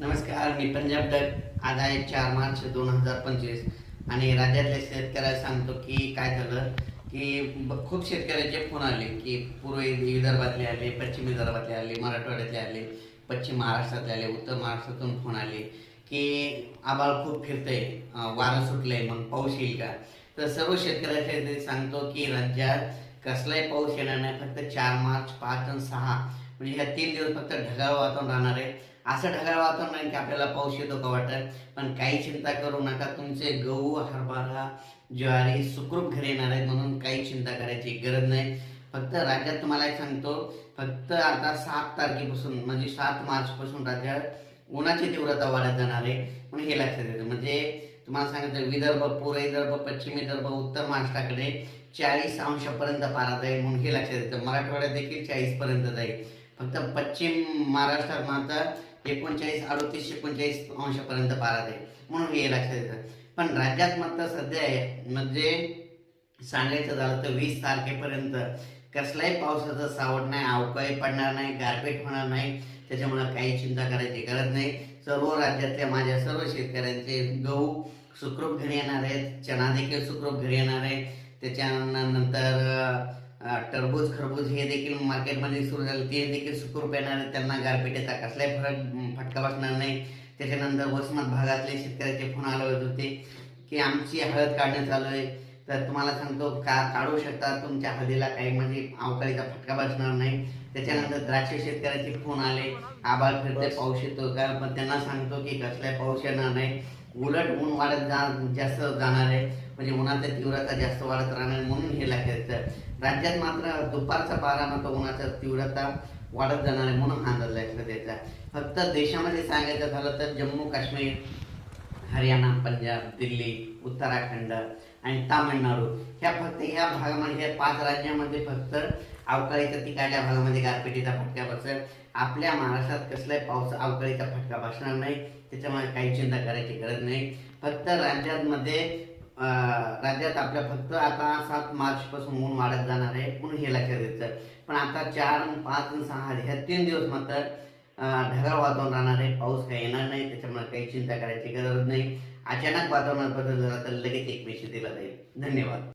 नमस्कार मी पंजाब डक आज आहे चार मार्च दोन हजार पंचवीस. आणि राज्यातल्या शेतकऱ्याला सांगतो की काय झालं की खूप शेतकऱ्याचे फोन आले की पूर्व विदर्भातले आले पश्चिम विदर्भातले आले मराठवाड्यातले आले पश्चिम महाराष्ट्रातले आले उत्तर महाराष्ट्रातून फोन आले की आबाळ खूप फिरतंय वारं सुटलंय मग पाऊस येईल का? तर सर्व शेतकऱ्याच्या सांगतो की राज्यात कसलाही पाऊस येणार नाही फक्त चार मार्च पाच आणि सहा. म्हणजे ह्या तीन दिवस फक्त ढगाळ वातावरण राहणार आहे. असं ढगाळ वातावरण नाही की आपल्याला पाऊस येतो का वाटत. पण काही चिंता करू नका तुमचे गहू हरभरा ज्वारी सुखरूप घरी येणार आहेत म्हणून काही चिंता करायची गरज नाही. फक्त राज्यात तुम्हाला एक सांगतो फक्त आता सात तारखेपासून म्हणजे सात मार्चपासून राज्यात उन्हाची तीव्रता वाढत जाणार आहे. म्हणून हे लक्षात येतं म्हणजे तुम्हाला सांगितलं विदर्भ पूर्व विदर्भ पश्चिम विदर्भ उत्तर महाराष्ट्राकडे चाळीस अंशापर्यंत पारा जाईल म्हणून हे लक्षात येतं. मराठवाड्यात देखील चाळीसपर्यंत जाईल. फक्त पश्चिम महाराष्ट्रात मात्र एकोणचाळीस अडतीस एकोणचाळीस अंशापर्यंत पारा जाईल म्हणून हे लक्षात येतं. पण राज्यात मात्र सध्या आहे म्हणजे सांगायचं झालं तर वीस तारखेपर्यंत कसलाही पावसाचं सावट नाही अवकाळी पडणार नाही गारपीट होणार नाही. त्याच्यामुळे काही चिंता करायची गरज नाही. सर्व राज्यातल्या माझ्या सर्व शेतकऱ्यांचे गहू सुखरूप घरी येणार आहेत. चणा देखील सुखरूप घरी येणार आहे त्याच्यानंतर टरबूज खरबूज हे देखील मार्केटमध्ये सुरू झालं. ते देखील सुखरूप येणार आहे त्यांना गारपिटीचा कसलाही फरक फटका बसणार नाही. त्याच्यानंतर वसमत भागातले शेतकऱ्याचे फोन आले होते की आमची हळद काढणं चालू आहे. तर तुम्हाला सांगतो का काढू शकता तुमच्या हळदीला काही? म्हणजे अवकाळीचा फटका बसणार नाही. त्याच्यानंतर द्राक्ष शेतकऱ्याचे फोन आले. आबाळ फिरते पाऊस येतो का? पण त्यांना सांगतो की कसलाही पाऊस येणार नाही. उलट ऊन वाढत जा जास्त जाणार आहे. म्हणजे उन्हाची तीव्रता जास्त वाढत राहणार म्हणून हे येतं राज्यात मात्र दुपारचा पारा मात्र उन्हाचा तीव्रता वाढत जाणार आहे म्हणून हा अंदाज लक्षात यायचा फक्त देशामध्ये सांगायचं झालं तर जम्मू काश्मीर हरियाणा पंजाब दिल्ली उत्तराखंड आणि तामिळनाडू. ह्या फक्त ह्या भागामध्ये पाच राज्यामध्ये फक्त अवकाळीच्या तिकडल्या भागामध्ये गारपिटीचा फटका बसेल. आपल्या महाराष्ट्रात कसलाही पाऊस अवकाळीचा फटका बसणार नाही. त्याच्यामुळे काही चिंता करायची गरज नाही. फक्त राज्यामध्ये राज्यात आपल्या फक्त आता सात मार्चपासून ऊन वाढत जाणार आहे. म्हणून हे लक्षात येतं. पण आता चार पाच सहा ह्या तीन दिवस मात्र ढगाळ वातावरण राहणार आहे पाऊस काही येणार नाही त्याच्यामुळे काही चिंता करायची गरज नाही. अचानक वातावरणात बदल झाला तर लगेच एक दिला जाईल. धन्यवाद.